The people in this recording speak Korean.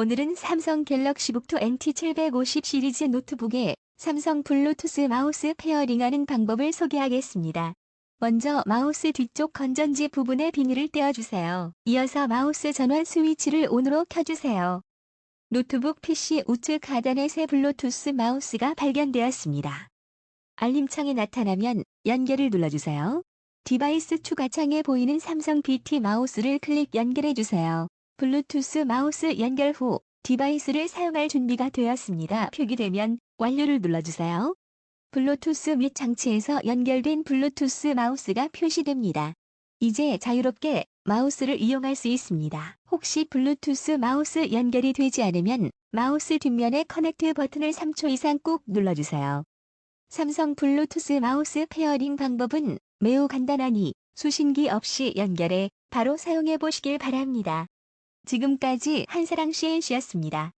오늘은 삼성 갤럭시 북2 NT750 시리즈 노트북에 삼성 블루투스 마우스 페어링하는 방법을 소개하겠습니다. 먼저 마우스 뒤쪽 건전지 부분에 비닐을 떼어주세요. 이어서 마우스 전원 스위치를 ON으로 켜주세요. 노트북 PC 우측 하단에 새 블루투스 마우스가 발견되었습니다. 알림창이 나타나면 연결을 눌러주세요. 디바이스 추가 창에 보이는 삼성 BT 마우스를 클릭 연결해주세요. 블루투스 마우스 연결 후 디바이스를 사용할 준비가 되었습니다. 표기되면 완료를 눌러주세요. 블루투스 및 장치에서 연결된 블루투스 마우스가 표시됩니다. 이제 자유롭게 마우스를 이용할 수 있습니다. 혹시 블루투스 마우스 연결이 되지 않으면 마우스 뒷면의 커넥트 버튼을 3초 이상 꾹 눌러주세요. 삼성 블루투스 마우스 페어링 방법은 매우 간단하니 수신기 없이 연결해 바로 사용해 보시길 바랍니다. 지금까지 한사랑 CNC였습니다.